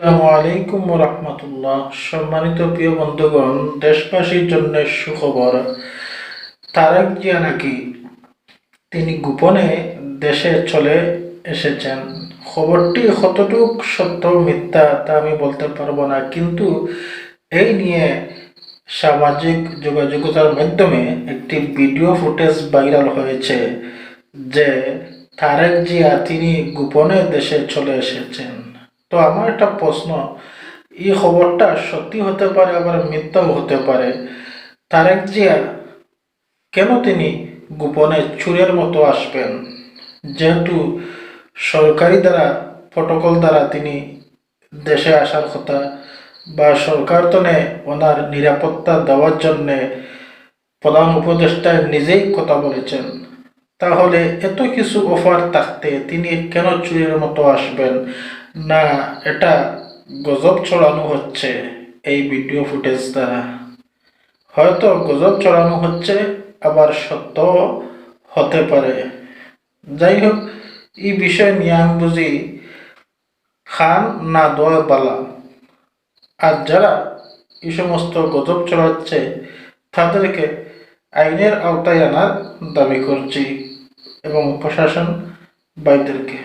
আলাইকুম রহমতুল্লাহ। সম্মানিত প্রিয় বন্ধুগণ, দেশবাসীর জন্য সুখবর। তারেক জিয়া নাকি তিনি গোপনে দেশে চলে এসেছেন। খবরটি কতটুক সত্য মিথ্যা তা আমি বলতে পারব না, কিন্তু এই নিয়ে সামাজিক যোগাযোগতার মাধ্যমে একটি ভিডিও ফুটেজ ভাইরাল হয়েছে যে তারেক জিয়া তিনি গোপনে দেশে চলে এসেছেন। তো আমার একটা প্রশ্ন, এই খবরটা সত্যি হতে পারে আবার মিথ্যাও হতে পারে? তারেক জিয়া, কেন তিনি গোপনে চুরের মতো আসবেন? যেহেতু সরকারি দ্বারা প্রটোকল দ্বারা তিনি দেশে আসার কথা, বা সরকার তনে ওনার নিরাপত্তা দেওয়ার জন্যে প্রধান উপদেষ্টা নিজেই কথা বলেছেন। তাহলে এত কিছু অফার থাকতে তিনি কেন চুরের মতো আসবেন? না, এটা গজব ছড়ানো হচ্ছে এই ভিডিও ফুটেজ দ্বারা। হয়তো গজব ছড়ানো হচ্ছে, আবার সত্য হতে পারে। যাই হোক, এই বিষয় নিয়ে আমি বুঝি খান না দোয়া বালা। আর যারা এই সমস্ত গজব ছড়াচ্ছে, তাদেরকে আইনের আওতায় আনার দাবি করছি এবং প্রশাসন বাইদেরকে।